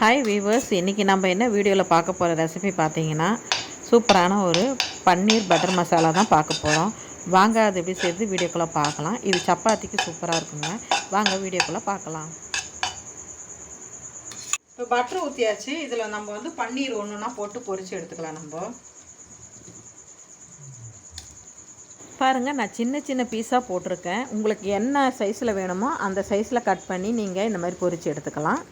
Hi viewers இன்றைக்கி நம்ம என்ன வீடியோவில் பார்க்க போகிற ரெசிபி பார்த்தீங்கன்னா சூப்பரான ஒரு பன்னீர் பட்டர் மசாலா தான் பார்க்க போகிறோம் வாங்க அது எப்படி சேர்த்து வீடியோக்குள்ளே பார்க்கலாம். இது சப்பாத்திக்கு சூப்பராக இருக்குங்க. வாங்க வீடியோக்குள்ளே பார்க்கலாம். இப்போ பட்டர் ஊற்றியாச்சு இதில் நம்ம வந்து பன்னீர் ஒன்றுனா போட்டு பொரித்து எடுத்துக்கலாம் நம்ம. பாருங்கள் நான் சின்ன சின்ன பீஸாக போட்டிருக்கேன். உங்களுக்கு என்ன சைஸில் வேணுமோ அந்த சைஸில் கட் பண்ணி நீங்கள் இந்த மாதிரி பொரித்து எடுத்துக்கலாம்.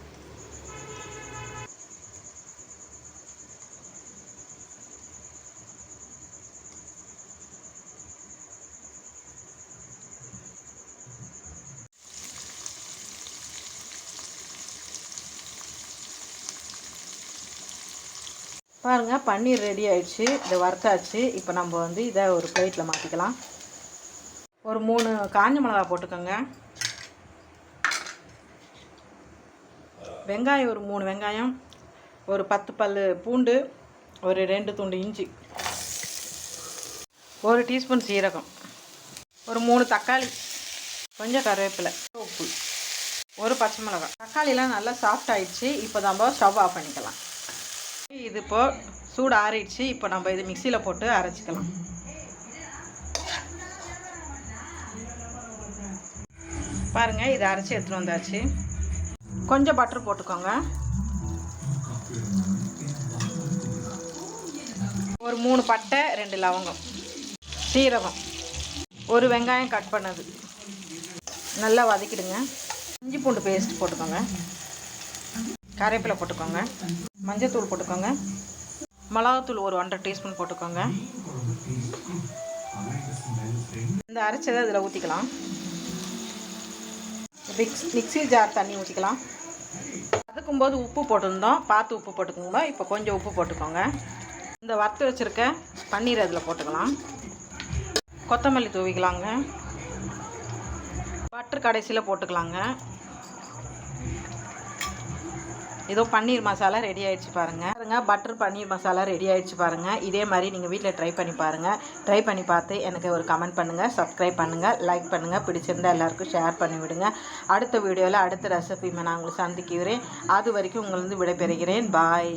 பாருங்கள் பன்னீர் ரெடி ஆயிடுச்சு. இதை வறுத்தாச்சு. இப்போ நம்ம வந்து இதை ஒரு பிளேட்டில் மாற்றிக்கலாம் ஒரு மூணு காஞ்ச மிளகா போட்டுக்கோங்க. வெங்காயம் ஒரு மூணு வெங்காயம் ஒரு பத்து பல் பூண்டு ஒரு ரெண்டு துண்டு இஞ்சி ஒரு டீஸ்பூன் சீரகம் ஒரு மூணு தக்காளி கொஞ்சம் கருவேப்பிலை உப்பு ஒரு பச்சை மிளகாய். தக்காளிலாம் நல்லா சாஃப்ட் ஆயிடுச்சு. இப்போ நம்ம ஸ்டவ் ஆஃப் பண்ணிக்கலாம். இது இப்போ சூடு ஆறிடுச்சு. இப்போ நம்ம இது மிக்சியில் போட்டு அரைச்சிக்கலாம். பாருங்கள் இதை அரைச்சி எடுத்துகிட்டு வந்தாச்சு. கொஞ்சம் பட்டர் போட்டுக்கோங்க. ஒரு மூணு பட்டை ரெண்டு லவங்கம். சீரகம். ஒரு வெங்காயம் கட் பண்ணது. நல்லா வதக்கிடுங்க. இஞ்சி பூண்டு பேஸ்ட் போட்டுக்கோங்க. கருவேப்பிலை போட்டுக்கோங்க. மஞ்சத்தூள் போட்டுக்கோங்க. மிளகாத்தூள் ஒரு ஒன்றரை டீஸ்பூன் போட்டுக்கோங்க. இந்த அரைச்சதை இதில் ஊற்றிக்கலாம். மிக்ஸ் மிக்ஸி ஜார் தண்ணி ஊற்றிக்கலாம். அதுக்கும்போது உப்பு போட்டிருந்தோம். பார்த்து உப்பு போட்டுக்கோங்க. இப்போ கொஞ்சம் உப்பு போட்டுக்கோங்க. இந்த வறுத்து வச்சுருக்க பன்னீர் அதில் போட்டுக்கலாம். கொத்தமல்லி தூவிக்கலாங்க. பட்டர் கடைசியில் போட்டுக்கலாங்க. ஏதோ பன்னீர் மசாலா ரெடி ஆயிடுச்சு பாருங்கள் பாருங்க பட்டர் பன்னீர் மசாலா ரெடி ஆயிடுச்சு பாருங்கள் இதே மாதிரி நீங்கள் வீட்டில் ட்ரை பண்ணி பாருங்கள் ட்ரை பண்ணி பார்த்து எனக்கு ஒரு கமெண்ட் பண்ணுங்கள் சப்ஸ்கிரைப் பண்ணுங்கள் லைக் பண்ணுங்கள் பிடிச்சிருந்தா எல்லாருக்கும் ஷேர் பண்ணி விடுங்க. அடுத்த வீடியோவில் அடுத்த ரெசிபி நான் உங்களை சந்திக்கிறேன். அது வரைக்கும் உங்களை விடைபெறுகிறேன். பாய்